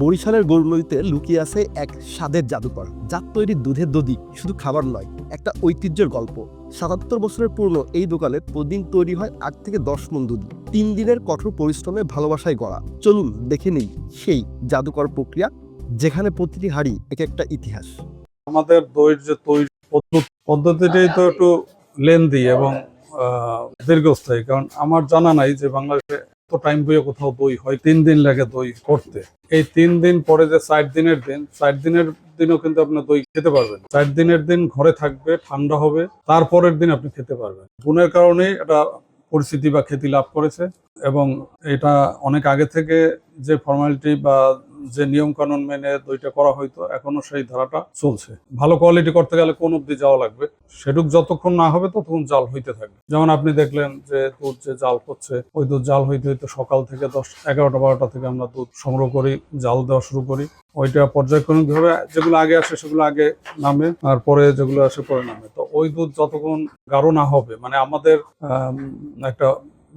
বরিশালের গৌরনদীতে লুকিয়ে আছে এক স্বাদের জাদুকর। যার তৈরি দুধের দধি, শুধু খাবার নয়, একটা ঐতিহ্যের গল্প। সাতাত্তর বছরের পুরনো এই দোকানে প্রতিদিন তৈরি হয় আট থেকে দশ মন দুধ। তিন দিনের কঠোর পরিশ্রমে ভালোবাসায় গড়া। চলুন দেখে নিই সেই জাদুকর প্রক্রিয়া, যেখানে প্রতিটি হাড়ি এক একটা ইতিহাস। আমাদের দইয়ের যে তৈরি পদ্ধতি পদ্ধতিটাই তো একটু লেন্দি এবং দীর্ঘস্থায়ী। কারণ আমার জানা নাই যে বাংলাদেশে এত টাইম বইয়ে কোথাও দই হয়, তিন দিন লাগে দই করতে। এই তিন দিন পরে যে চার দিনের দিন ষাট দিনের দিনও কিন্তু আপনি দই খেতে পারবেন। চার দিনের দিন ঘরে থাকবে, ঠান্ডা হবে, তারপরের দিন আপনি খেতে পারবেন। গুণের কারণে এটা পরিস্থিতি বা খ্যাতি লাভ করেছে এবং এটা অনেক আগে থেকে যে ফর্মালিটি বা যে নিয়ম কানুন মেনে দইটা করা হয়তো এখনও সেই ধারাটা চলছে। ভালো কোয়ালিটি করতে গেলে কোন অব্দি যাওয়া লাগবে? সেটুক যতক্ষণ না হবে ততক্ষণ জাল হইতে থাকবে। যেমন আপনি দেখলেন যে দুধ যে জাল হচ্ছে, ওই দুধ জাল হইতে হইতে সকাল থেকে দশ, এগারোটা, বারোটা থেকে আমরা দুধ সংগ্রহ করি, জাল দেওয়া শুরু করি। ওইটা পর্যায়ক্রমিকভাবে যেগুলো আগে আসে সেগুলো আগে নামে, আর পরে যেগুলো আসে পরে নামে। তো ওই দুধ যতক্ষণ গাঢ় না হবে মানে আমাদের একটা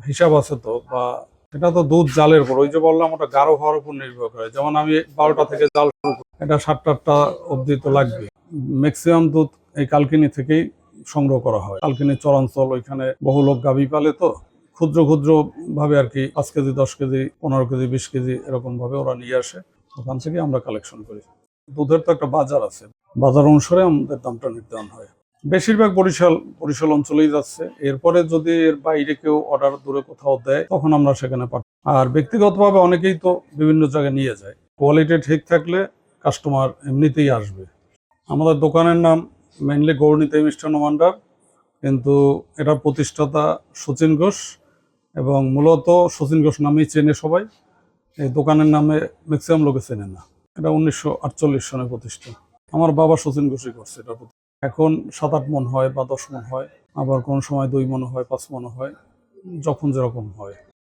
হিসাব আছে তো, বা এটা তো দুধ জালের উপর, ওই যে বললাম ওটা গাঢ় হওয়ার উপর নির্ভর করে। যেমন আমি বারোটা থেকে জাল শুরু করি, এটা সাতটা আটটা অবধি তো লাগবে। ম্যাক্সিমাম দুধ এই কালকিনি থেকেই সংগ্রহ করা হয়। কালকিনি চরাঞ্চল, ওইখানে বহু লোক গাভী পালে তো ক্ষুদ্র ক্ষুদ্র ভাবে আর কি, পাঁচ কেজি, দশ কেজি, পনেরো কেজি, বিশ কেজি এরকম ভাবে ওরা নিয়ে আসে। ওখান থেকে আমরা কালেকশন করি। দুধের তো একটা বাজার আছে। বাজার অনুসারে আমাদের দামটা নির্ধারণ হয়। বেশিরভাগ বরিশাল বরিশাল অঞ্চলেই যাচ্ছে। এরপরে যদি এর বাইরে কেউ অর্ডার দূরে কোথাও দেয়, তখন আমরা সেখানে পাঠাই। আর ব্যক্তিগতভাবে অনেকেই তো বিভিন্ন জায়গায় নিয়ে যায়। কোয়ালিটি ঠিক থাকলে কাস্টমার এমনিতেই আসবে। আমাদের দোকানের নাম মেনলি গৌরনীতি মিষ্টান্ন ভাণ্ডার কিন্তু এটার প্রতিষ্ঠাতা সচিন ঘোষ এবং মূলত সচিন ঘোষ নামেই চেনে সবাই। এই দোকানের নামে ম্যাক্সিমাম লোকে চেনে না। এটা উনিশশো সনে প্রতিষ্ঠা। আমার বাবা সচিন ঘোষই করছে এটা এখন সাত আট মন হয় বা দশ মন হয়, আবার কোন সময় দুই মন হয়, পাঁচ মন হয়, যখন যেরকম হয়।